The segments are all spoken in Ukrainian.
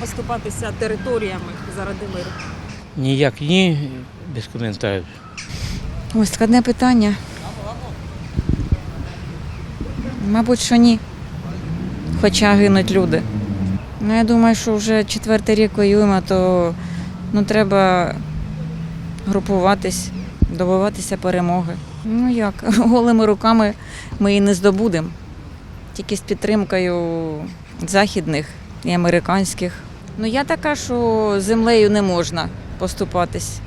поступатися територіями заради миру? Ніяк ні, без коментарів. Ой, складне питання. Мабуть, що ні. Хоча гинуть люди. Ну, я думаю, що вже четвертий рік воюємо, то ну, треба групуватись, добиватися перемоги. Ну як, голими руками ми її не здобудемо. Тільки з підтримкою західних і американських. Ну я така, що землею не можна поступатись.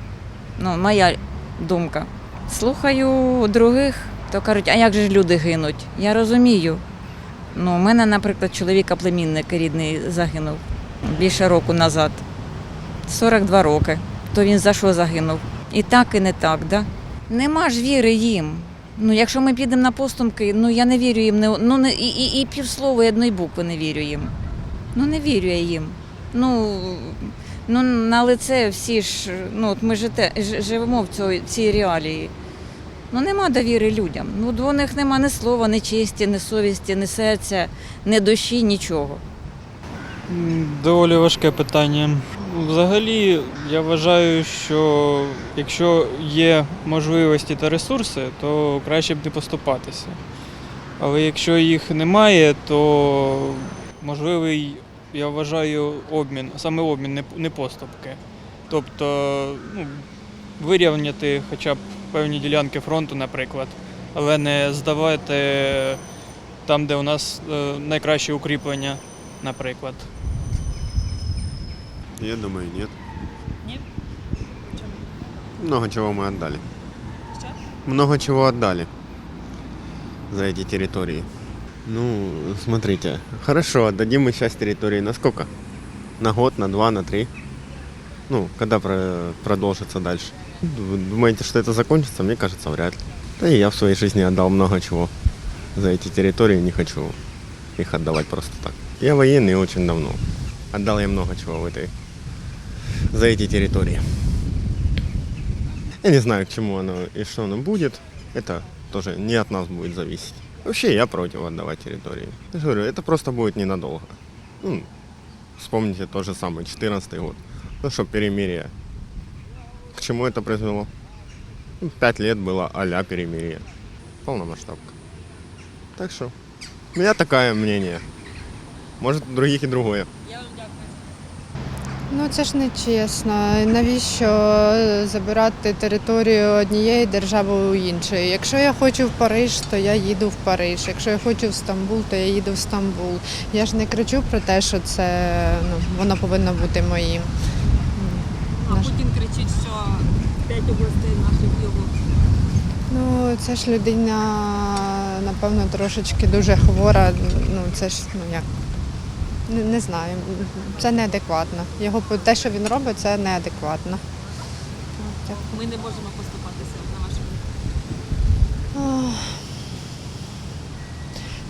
Ну, моя думка. Слухаю других, то кажуть, а як же ж люди гинуть? Я розумію. Ну, у мене, наприклад, чоловіка племінник рідний загинув більше року назад. 42 роки. То він за що загинув? І так, і не так, да? Нема ж віри їм. Ну, якщо ми підемо на поступки, ну я не вірю їм, ну не, і, і, і півслова, і одної букви не вірю їм. Ну не вірю я їм. Ну, ну на лице всі ж, ну от ми жите, живемо в цій, цій реалії. Ну нема довіри людям. Ну до них нема ні слова, ні честі, ні совісті, ні серця, ні душі, нічого. Доволі важке питання. Взагалі, я вважаю, що якщо є можливості та ресурси, то краще б не поступатися. Але якщо їх немає, то можливий, я вважаю, обмін, саме обмін, не- поступки. Тобто ну, вирівняти хоча б певні ділянки фронту, наприклад, але не здавати там, де у нас е, найкраще укріплення, наприклад. Я думаю, нет. Нет? Много чего мы отдали. Много чего отдали за эти территории. Ну, смотрите, хорошо, отдадим мы часть территории на сколько? На год, на два, на три? Ну, когда про- продолжится дальше? Думаете, что это закончится? Мне кажется, вряд ли. Да и я в своей жизни отдал много чего за эти территории, не хочу их отдавать просто так. Я военный очень давно. Отдал я много чего в этой за эти территории. Я не знаю, к чему оно и что оно будет. Это тоже не от нас будет зависеть. Вообще я против отдавать территории. Я же говорю, это просто будет ненадолго. Ну, вспомните тот же самый 14 год. Ну что, перемирие. К чему это произвело? Ну, Пять лет было а-ля перемирие. Полномасштабка. Так что, у меня такое мнение. Может, у других и другое. Ну це ж не чесно. Навіщо забирати територію однієї держави у іншої? Якщо я хочу в Париж, то я їду в Париж. Якщо я хочу в Стамбул, то я їду в Стамбул. Я ж не кричу про те, що це ну, воно повинно бути моїм. А Наш- Путін кричить, що п'ять областей наших його. Ну це ж людина, напевно, трошечки дуже хвора. Ну це ж ну як. Не, не знаю, це неадекватно. Його те, що він робить, це неадекватно. Так. Ми не можемо поступатися на вашу Ох.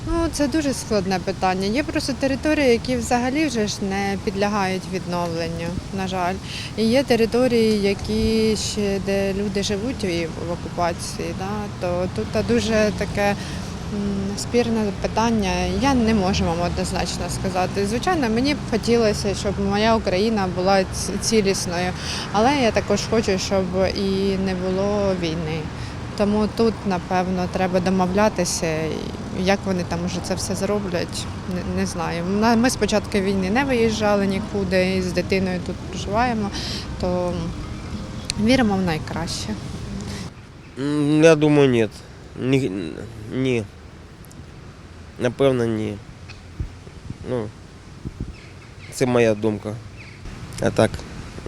Ну, це дуже складне питання. Є просто території, які взагалі вже ж не підлягають відновленню, на жаль. І є території, які ще де люди живуть і в окупації. Да? То тут дуже таке спірне питання. Я не можу вам однозначно сказати. Звичайно, мені б хотілося, щоб моя Україна була цілісною, але я також хочу, щоб і не було війни. Тому тут, напевно, треба домовлятися. Як вони там уже це все зроблять, не, не знаю. Ми з початку війни не виїжджали нікуди, і з дитиною тут проживаємо, то віримо в найкраще. Я думаю. Ні. ні. Напевно, ні. Ну, це моя думка. А так,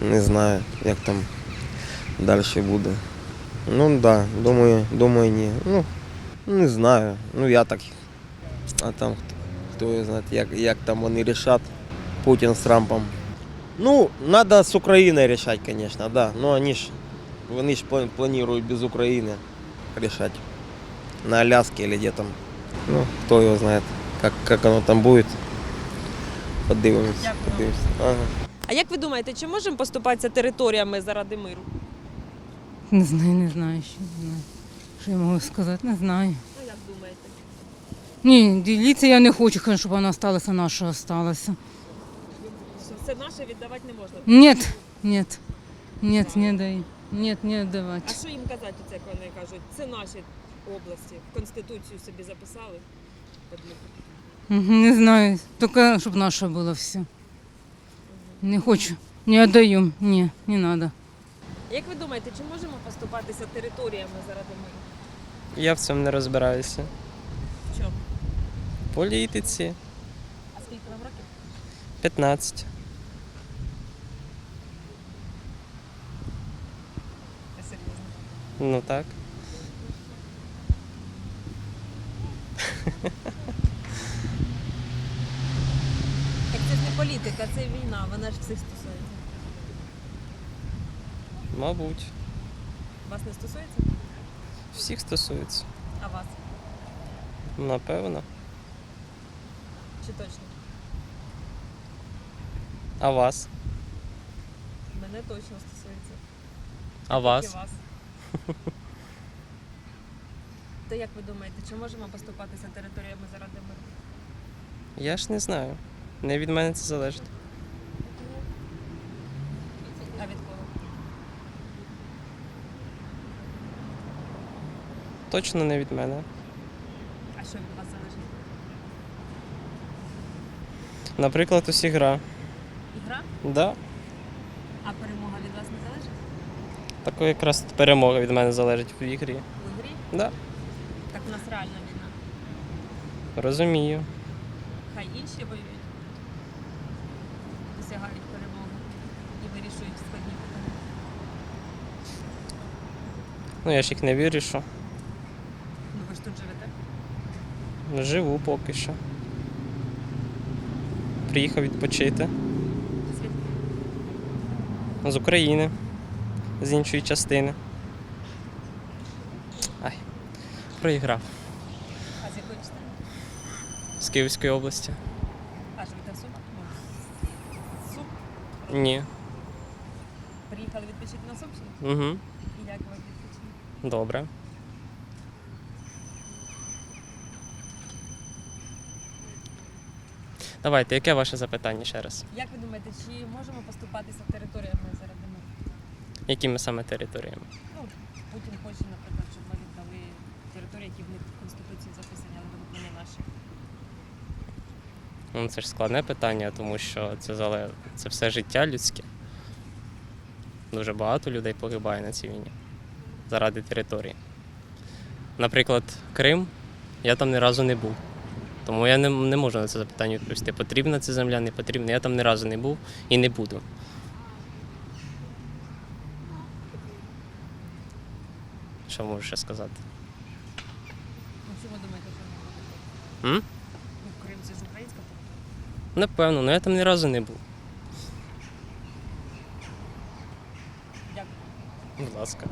не знаю, як там далі буде. Ну так, да, думаю, думаю, ні. Ну, не знаю. Ну я так. А там хто, хто знає, як, як там вони рішать. Путін з Трампом. Ну, треба з Україною рішати, звісно, да. Ну вони ж вони ж планують без України решать. На Аляске или где там. Ну, кто его знает, как, как оно там будет. Подивимось. подивимось. Ага. А як ви думаєте, чи можемо поступатися територіями заради миру? Не знаю, не знаю, що не знаю. Що я можу сказати, не знаю. Ну як думаєте? Ні, діліться я не хочу, щоб вона сталася, наша сталася. Все, що все наше віддавати не можна. Нет, нет, нет, не дай. Нет, не А що їм казати, оце, як вони кажуть? Це наші області. В Конституцію собі записали. Не знаю, только чтобы наше было все. Не хочу, не отдаю, не, не надо. Як ви думаєте, чи можемо поступатися територіями заради миру? Я в цьому не розбираюся. В чому? В політиці А скільки вам років? 15. Це серйозно. Ну так. Так це ж не політика, це війна, вона ж всіх стосується. Мабуть. Вас не стосується? Всіх стосується. А вас? Напевно. Чи точно? А вас? Мене точно стосується. А вас? Тільки вас. То як ви думаєте, чи можемо поступатися територіями заради миру? Я ж не знаю. Не від мене це залежить. А від кого? Точно не від мене. А що від вас залежить? Наприклад, усі гра. Ігра? Да. А перемога від вас не залежить? Тако якраз перемога від мене залежить в ігрі. У ігрі? Да. Так у нас реальна війна. Розумію. Хай інші воюють, досягають перемоги і вирішують складні питання. Ну я ж їх не вирішу. Ну ви ж тут живете. Живу поки що. Приїхав відпочити. Звідки? З України, з іншої частини. Проіграв А з якої частини? з Київської області. А живете в Сумах? Сум? Ні. Приїхали відпочити на Сумщині? Угу. І як ви відпочили? Добре. Давайте, яке ваше запитання ще раз? Як ви думаєте, чи можемо поступатися територіями заради миру? Якими саме територіями? Ну, Путін хоче, наприклад, території, які в них в Конституції записані, але вони не наші. Ну, це ж складне питання, тому що це зале... це все життя людське. Дуже багато людей погибає на цій війні заради території. Наприклад, Крим, я там ні разу не був. Тому я не, не можу на це запитання відповісти. Потрібна ця земля, не потрібна. Я там ні разу не був і не буду. Що можу ще сказати? Ну, думаєте, що ми М? Ну, Крим це ж українська територія. Напевно, але я там ні разу не був. Дякую. Будь ласка.